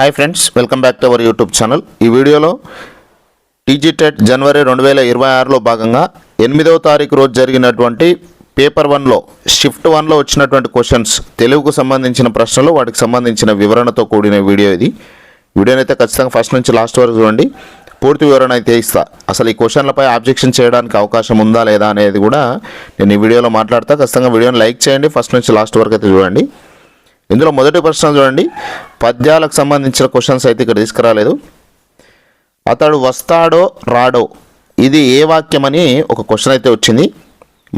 Hi friends welcome back to our YouTube channel ఈ వీడియోలో TGTET జనవరి రెండు వేల ఇరవై ఆరులో భాగంగా ఎనిమిదవ తారీఖు రోజు జరిగినటువంటి పేపర్ వన్లో షిఫ్ట్ వన్లో వచ్చినటువంటి క్వశ్చన్స్ తెలుగుకు సంబంధించిన ప్రశ్నలు వాటికి సంబంధించిన వివరణతో కూడిన వీడియో ఇది. వీడియోని అయితే ఖచ్చితంగా ఫస్ట్ నుంచి లాస్ట్ వరకు చూడండి. పూర్తి వివరణ అయితే ఇస్తా. అసలు ఈ క్వశ్చన్లపై ఆబ్జెక్షన్ చేయడానికి అవకాశం ఉందా లేదా అనేది కూడా నేను ఈ వీడియోలో మాట్లాడతా. ఖచ్చితంగా వీడియోని లైక్ చేయండి ఫస్ట్ నుంచి లాస్ట్ వరకు అయితే చూడండి. ఇందులో మొదటి ప్రశ్న చూడండి. పద్యాలకు సంబంధించిన క్వశ్చన్స్ అయితే ఇక్కడ తీసుకురాలేదు. అతడు వస్తాడో రాడో? ఇది ఏ వాక్యం అని ఒక క్వశ్చన్ అయితే వచ్చింది.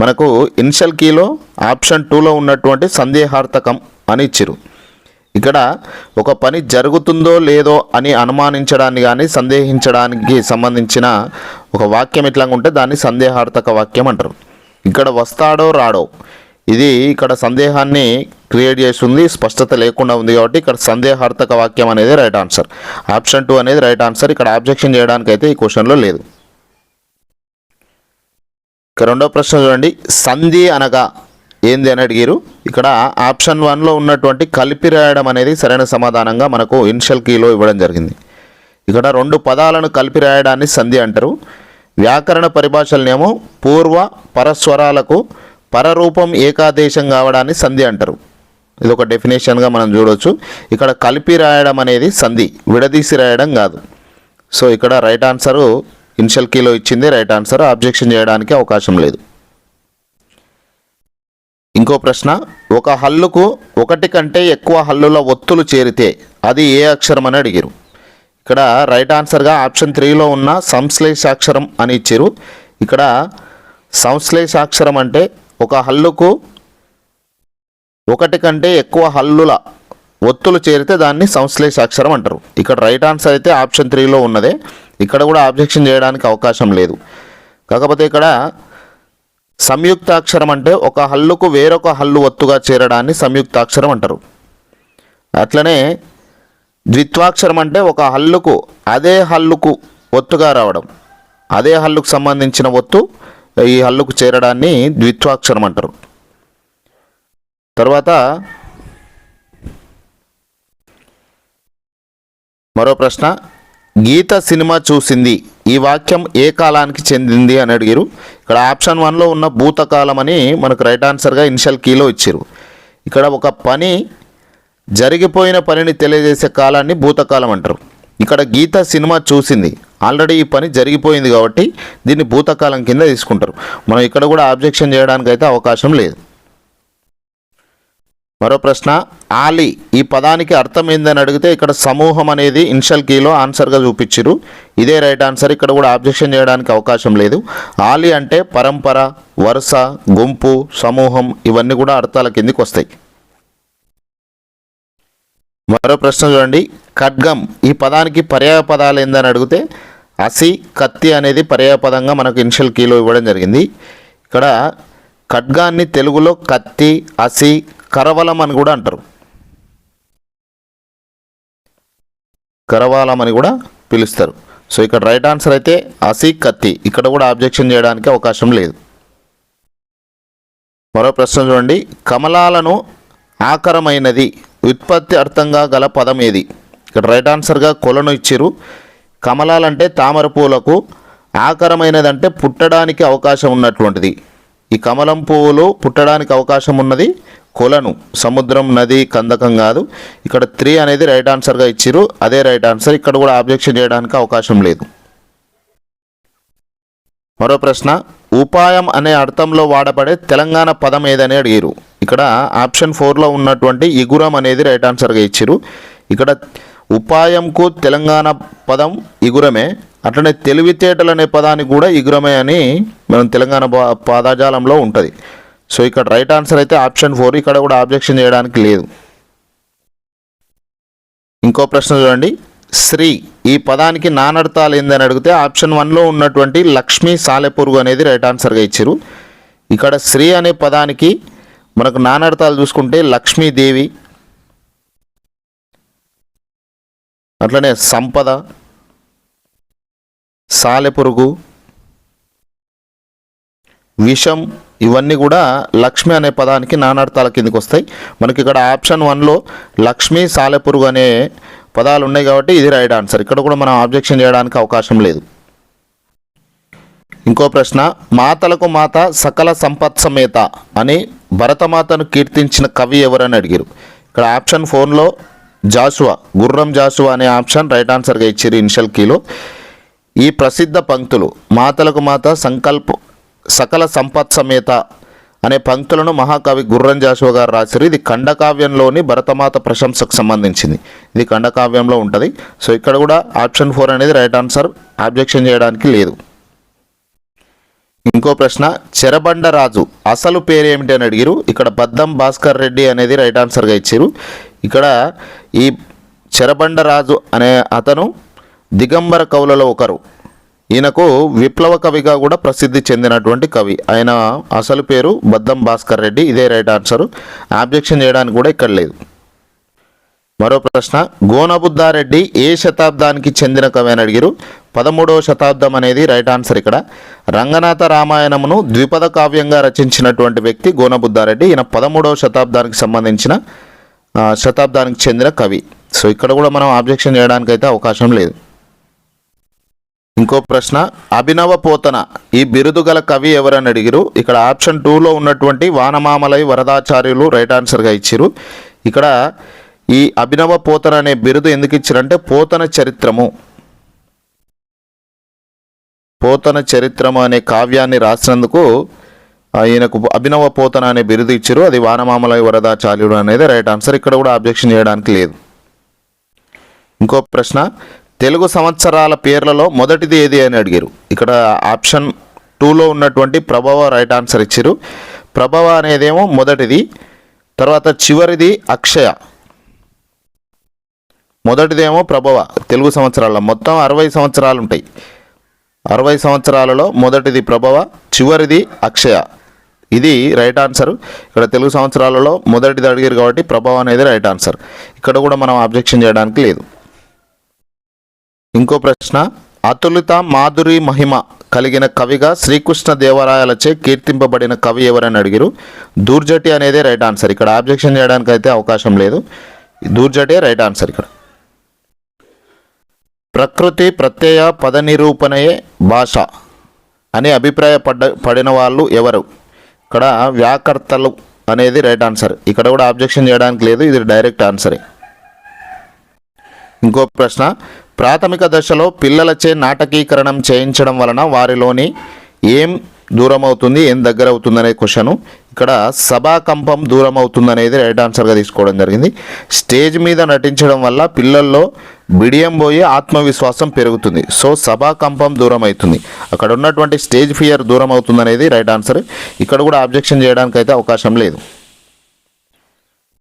మనకు ఇన్షియల్ కీలో ఆప్షన్ టూలో ఉన్నటువంటి సందేహార్థకం అని ఇచ్చిరు ఇక్కడ ఒక పని జరుగుతుందో లేదో అని అనుమానించడాన్ని కానీ సందేహించడానికి సంబంధించిన ఒక వాక్యం ఇట్లా ఉంటే దాన్ని సందేహార్థక వాక్యం అంటారు. ఇక్కడ వస్తాడో రాడో? ఇది ఇక్కడ సందేహాన్ని క్రియేట్ చేస్తుంది స్పష్టత లేకుండా ఉంది కాబట్టి ఇక్కడ సందేహార్థక వాక్యం అనేది రైట్ ఆన్సర్ ఆప్షన్ టూ అనేది రైట్ ఆన్సర్ ఇక్కడ ఆబ్జెక్షన్ చేయడానికి అయితే ఈ క్వశ్చన్లో లేదు. ఇక రెండో ప్రశ్న చూడండి. సంధి అనగా ఏంది అని అడిగారు. ఇక్కడ ఆప్షన్ వన్లో ఉన్నటువంటి కలిపి రాయడం అనేది సరైన సమాధానంగా మనకు ఇన్షియల్ కీలో ఇవ్వడం జరిగింది. ఇక్కడ రెండు పదాలను కలిపి రాయడాన్ని సంధి అంటారు. వ్యాకరణ పరిభాషలనేమో పూర్వ పరస్వరాలకు పరరూపం ఏకాదేశం కావడాన్ని సంధి అంటారు. ఇది ఒక డెఫినేషన్గా మనం చూడవచ్చు ఇక్కడ కలిపి రాయడం అనేది సంధి విడదీసి రాయడం కాదు. సో ఇక్కడ రైట్ ఆన్సరు ఇన్షియల్ కీలో ఇచ్చింది రైట్ ఆన్సర్ ఆబ్జెక్షన్ చేయడానికి అవకాశం లేదు. ఇంకో ప్రశ్న ఒక హల్లుకు ఒకటి కంటే ఎక్కువ హల్లుల ఒత్తులు చేరితే అది ఏ అక్షరం అని అడిగారు. ఇక్కడ రైట్ ఆన్సర్గా ఆప్షన్ త్రీలో ఉన్న సంశ్లేషాక్షరం అని ఇచ్చారు. ఇక్కడ సంశ్లేషాక్షరం అంటే ఒక హల్లుకు ఒకటి కంటే ఎక్కువ హల్లుల ఒత్తులు చేరితే దాన్ని సంశ్లేష అక్షరం అంటారు. ఇక్కడ రైట్ ఆన్సర్ అయితే ఆప్షన్ త్రీలో ఉన్నదే. ఇక్కడ కూడా ఆబ్జెక్షన్ చేయడానికి అవకాశం లేదు. కాకపోతే ఇక్కడ సంయుక్తాక్షరం అంటే ఒక హల్లుకు వేరొక హల్లు ఒత్తుగా చేరడాన్ని సంయుక్తాక్షరం అంటారు. అట్లనే ద్విత్వాక్షరం అంటే ఒక హల్లుకు అదే హల్లుకు ఒత్తుగా రావడం. అదే హల్లుకు సంబంధించిన ఒత్తు ఈ హల్లుకు చేరడాన్ని ద్విత్వాక్షరం అంటారు. తర్వాత మరో ప్రశ్న గీత సినిమా చూసింది ఈ వాక్యం ఏ కాలానికి చెందింది అని అడిగారు. ఇక్కడ ఆప్షన్ వన్లో ఉన్న భూతకాలం అని మనకు రైట్ ఆన్సర్గా ఇనిషియల్ కీలో ఇచ్చారు. ఇక్కడ ఒక పని జరిగిపోయిన పనిని తెలియజేసే కాలాన్ని భూతకాలం అంటారు. ఇక్కడ గీత సినిమా చూసింది ఆల్రెడీ ఈ పని జరిగిపోయింది కాబట్టి దీన్ని భూతకాలం కింద తీసుకుంటారు. మనం ఇక్కడ కూడా ఆబ్జెక్షన్ చేయడానికి అయితే అవకాశం లేదు. మరో ప్రశ్న ఆలి ఈ పదానికి అర్థం ఏందని అడిగితే ఇక్కడ సమూహం అనేది ఇన్షియల్ కీలో ఆన్సర్గా చూపించారు ఇదే రైట్ ఆన్సర్ ఇక్కడ కూడా ఆబ్జెక్షన్ చేయడానికి అవకాశం లేదు. ఆలి అంటే పరంపర వరుస గుంపు సమూహం ఇవన్నీ కూడా అర్థాల కిందికి వస్తాయి. మరో ప్రశ్న చూడండి. ఖడ్గం ఈ పదానికి పర్యాయ పదాలు ఏందని అడిగితే అసి కత్తి అనేది పర్యాయ పదంగా మనకు ఇన్షియల్ కీలో ఇవ్వడం జరిగింది. ఇక్కడ ఖడ్గాన్ని తెలుగులో కత్తి అసి కరవలం అని కూడా అంటారు. కరవాలం అని కూడా పిలుస్తారు. సో ఇక్కడ రైట్ ఆన్సర్ అయితే అసి కత్తి. ఇక్కడ కూడా ఆబ్జెక్షన్ చేయడానికి అవకాశం లేదు. మరో ప్రశ్న చూడండి. కమలాలను ఆకరమైనది ఉత్పత్తి అర్థంగా గల పదం ఏది? ఇక్కడ రైట్ ఆన్సర్గా కొలను ఇచ్చిరు కమలాలంటే తామర పూలకు ఆకరమైనదంటే పుట్టడానికి అవకాశం ఉన్నటువంటిది. ఈ కమలం పువ్వులు పుట్టడానికి అవకాశం ఉన్నది కొలను. సముద్రం నది కందకం కాదు. ఇక్కడ త్రీ అనేది రైట్ ఆన్సర్గా ఇచ్చిరు అదే రైట్ ఆన్సర్. ఇక్కడ కూడా ఆబ్జెక్షన్ చేయడానికి అవకాశం లేదు. మరో ప్రశ్న. ఉపాయం అనే అర్థంలో వాడబడే తెలంగాణ పదం ఏదని అడిగారు ఇక్కడ ఆప్షన్ ఫోర్లో ఉన్నటువంటి ఇగురం అనేది రైట్ ఆన్సర్గా ఇచ్చిరు ఇక్కడ ఉపాయంకు తెలంగాణ పదం ఇగురమే. అట్లనే తెలివితేటలు అనే పదానికి కూడా ఇగురమే అని మనం తెలంగాణ పా- ఉంటుంది. సో ఇక్కడ రైట్ ఆన్సర్ అయితే ఆప్షన్ ఫోర్ ఇక్కడ కూడా ఆబ్జెక్షన్ చేయడానికి లేదు. ఇంకో ప్రశ్న చూడండి. శ్రీ ఈ పదానికి నానర్థాలు ఏందని అడిగితే ఆప్షన్ వన్లో ఉన్నటువంటి లక్ష్మీ సాలెపురుగు అనేది రైట్ ఆన్సర్గా ఇచ్చారు ఇక్కడ శ్రీ అనే పదానికి మనకు నానర్థాలు చూసుకుంటే లక్ష్మీదేవి అట్లనే సంపద సాలెపురుగు విషం ఇవన్నీ కూడా లక్ష్మి అనే పదానికి నానార్థాల కిందకి వస్తాయి. మనకి ఇక్కడ ఆప్షన్ వన్లో లక్ష్మి సాలెపురుగు అనే పదాలు ఉన్నాయి కాబట్టి ఇది రైట్ ఆన్సర్. ఇక్కడ కూడా మనం ఆబ్జెక్షన్ చేయడానికి అవకాశం లేదు. ఇంకో ప్రశ్న మాతలకు మాత సకల సంపత్ సమేత అని భరతమాతను కీర్తించిన కవి ఎవరని అడిగారు. ఇక్కడ ఆప్షన్ ఫోన్లో జాషువా గుర్రం జాషువా అనే ఆప్షన్ రైట్ ఆన్సర్గా ఇచ్చారు ఇనిషియల్ కీలో. ఈ ప్రసిద్ధ పంక్తులు మాతలకు మాత సంకల్ప సకల సంపత్ సమేత అనే పంక్తులను మహాకవి గుర్రం జాషువా గారు రాశారు. ఇది ఖండకావ్యంలోని భరతమాత ప్రశంసకు సంబంధించింది. ఇది ఖండకావ్యంలో ఉంటుంది. సో ఇక్కడ కూడా ఆప్షన్ ఫోర్ అనేది రైట్ ఆన్సర్. ఆబ్జెక్షన్ చేయడానికి లేదు. ఇంకో ప్రశ్న చెరబండరాజు అసలు పేరు ఏమిటి అని అడిగిరు. ఇక్కడ బద్దం భాస్కర్ రెడ్డి అనేది రైట్ ఆన్సర్గా ఇచ్చారు. ఇక్కడ ఈ చెరబండరాజు అనే అతను దిగంబర కవులలో ఒకరు. ఈయనకు విప్లవ కవిగా కూడా ప్రసిద్ధి చెందినటువంటి కవి. ఆయన అసలు పేరు బద్దం భాస్కర్ రెడ్డి. ఇదే రైట్ ఆన్సర్. ఆబ్జెక్షన్ చేయడానికి కూడా ఇక్కడ లేదు. మరో ప్రశ్న. గోనబుద్ధారెడ్డి ఏ శతాబ్దానికి చెందిన కవి అని అడిగిరు. పదమూడవ శతాబ్దం అనేది రైట్ ఆన్సర్ ఇక్కడ. రంగనాథ రామాయణమును ద్విపద కావ్యంగా రచించినటువంటి వ్యక్తి గోనబుద్ధారెడ్డి ఈయన పదమూడవ శతాబ్దానికి సంబంధించిన శతాబ్దానికి చెందిన కవి. సో ఇక్కడ కూడా మనం ఆబ్జెక్షన్ చేయడానికి అయితే అవకాశం లేదు. ఇంకో ప్రశ్న అభినవ పోతన. ఈ బిరుదు గల కవి ఎవరని అడిగిరు. ఇక్కడ ఆప్షన్ టూలో ఉన్నటువంటి వానమామలై వరదాచార్యులు రైట్ ఆన్సర్గా ఇచ్చారు. ఇక్కడ ఈ అభినవ పోతన అనే బిరుదు ఎందుకు ఇచ్చారంటే పోతన చరిత్రము. పోతన చరిత్రము అనే కావ్యాన్ని రాసినందుకు ఈయనకు అభినవ పోతన అనే బిరుదు ఇచ్చారు. అది వానమామలై వరదాచార్యుడు అనేది రైట్ ఆన్సర్. ఇక్కడ కూడా అబ్జెక్షన్ చేయడానికి లేదు. ఇంకో ప్రశ్న తెలుగు సంవత్సరాల పేర్లలో మొదటిది ఏది అని అడిగారు. ఇక్కడ ఆప్షన్ టూలో ఉన్నటువంటి ప్రభవ రైట్ ఆన్సర్ ఇచ్చారు. ప్రభవ అనేదేమో మొదటిది తర్వాత చివరిది అక్షయ. మొదటిదేమో ప్రభవ తెలుగు సంవత్సరాల్లో. మొత్తం అరవై సంవత్సరాలు ఉంటాయి. అరవై సంవత్సరాలలో మొదటిది ప్రభవ చివరిది అక్షయ. ఇది రైట్ ఆన్సర్. ఇక్కడ తెలుగు సంవత్సరాలలో మొదటిది అడిగారు కాబట్టి ప్రభవ అనేది రైట్ ఆన్సర్. ఇక్కడ కూడా మనం ఆబ్జెక్షన్ చేయడానికి లేదు. ఇంకో ప్రశ్న అతులిత మాధురి మహిమ కలిగిన కవిగా శ్రీకృష్ణ దేవరాయలచే కీర్తింపబడిన కవి ఎవరని అడిగారు. దూర్జటి అనేదే రైట్ ఆన్సర్. ఇక్కడ ఆబ్జెక్షన్ చేయడానికి అయితే అవకాశం లేదు. దూర్జటే రైట్ ఆన్సర్ ఇక్కడ. ప్రకృతి ప్రత్యయ పద నిరూపణయే భాష అని అభిప్రాయపడ్డ పడిన వాళ్ళు ఎవరు? ఇక్కడ వ్యాకర్తలు అనేది రైట్ ఆన్సర్. ఇక్కడ కూడా ఆబ్జెక్షన్ చేయడానికి లేదు ఇది డైరెక్ట్ ఆన్సరే. ఇంకో ప్రశ్న ప్రాథమిక దశలో పిల్లలచే నాటకీకరణం చేయించడం వలన వారిలోని ఏం దూరం అవుతుంది ఏం దగ్గర అవుతుంది అనే క్వశ్చన్. ఇక్కడ సభాకంపం దూరం అవుతుంది అనేది రైట్ ఆన్సర్గా తీసుకోవడం జరిగింది. స్టేజ్ మీద నటించడం వల్ల పిల్లల్లో బిడియం పోయి ఆత్మవిశ్వాసం పెరుగుతుంది. సో సభాకంపం దూరం అవుతుంది అక్కడ ఉన్నటువంటి స్టేజ్ ఫియర్ దూరం అవుతుంది అనేది రైట్ ఆన్సర్. ఇక్కడ కూడా అబ్జెక్షన్ చేయడానికి అయితే అవకాశం లేదు.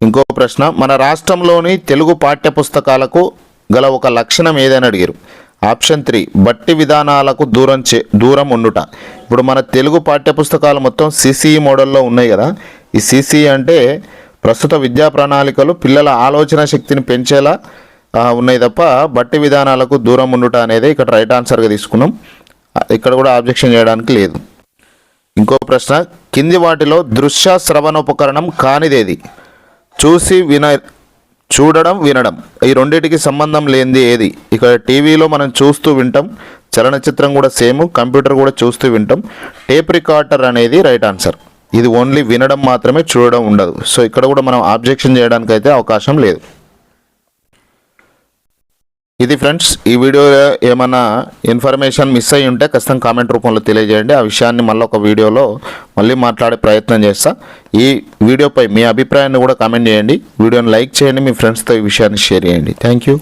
ఇంకో ప్రశ్న మన రాష్ట్రంలోని తెలుగు పాఠ్య పుస్తకాలకు గల ఒక లక్షణం ఏదని అడిగారు. ఆప్షన్ త్రీ బట్టి విధానాలకు దూరం చే దూరం ఉండుట. ఇప్పుడు మన తెలుగు పాఠ్య పుస్తకాలు మొత్తం సిసిఈ మోడల్లో ఉన్నాయి కదా. ఈ సిసిఈ అంటే ప్రస్తుత విద్యా ప్రణాళికలు పిల్లల ఆలోచన శక్తిని పెంచేలా ఉన్నాయి తప్ప బట్టి విధానాలకు దూరం ఉండుట అనేది ఇక్కడ రైట్ ఆన్సర్గా తీసుకున్నాం. ఇక్కడ కూడా ఆబ్జెక్షన్ చేయడానికి లేదు. ఇంకో ప్రశ్న కింది వాటిలో దృశ్య శ్రవణోపకరణం కానిదేది? చూసి విన చూడడం వినడం. ఈ రెండింటికి సంబంధం లేనిది ఏది? ఇక్కడ టీవీలో మనం చూస్తూ వింటాం. చలనచిత్రం కూడా సేమ్ కంప్యూటర్ కూడా చూస్తూ వింటాం. టేప్ రికార్డర్ అనేది రైట్ ఆన్సర్. ఇది ఓన్లీ వినడం మాత్రమే చూడడం ఉండదు. సో ఇక్కడ కూడా మనం ఆబ్జెక్షన్ చేయడానికి అయితే అవకాశం లేదు. ఇది ఫ్రెండ్స్ ఈ వీడియోలో ఏమైనా ఇన్ఫర్మేషన్ మిస్ అయ్యి ఉంటే ఖచ్చితంగా కామెంట్ రూపంలో తెలియజేయండి. ఆ విషయాన్ని మళ్ళీ ఒక వీడియోలో మళ్ళీ మాట్లాడే ప్రయత్నం చేస్తా. ఈ వీడియోపై మీ అభిప్రాయాన్ని కూడా కామెంట్ చేయండి. వీడియోని లైక్ చేయండి. మీ ఫ్రెండ్స్తో ఈ విషయాన్ని షేర్ చేయండి. Thank you.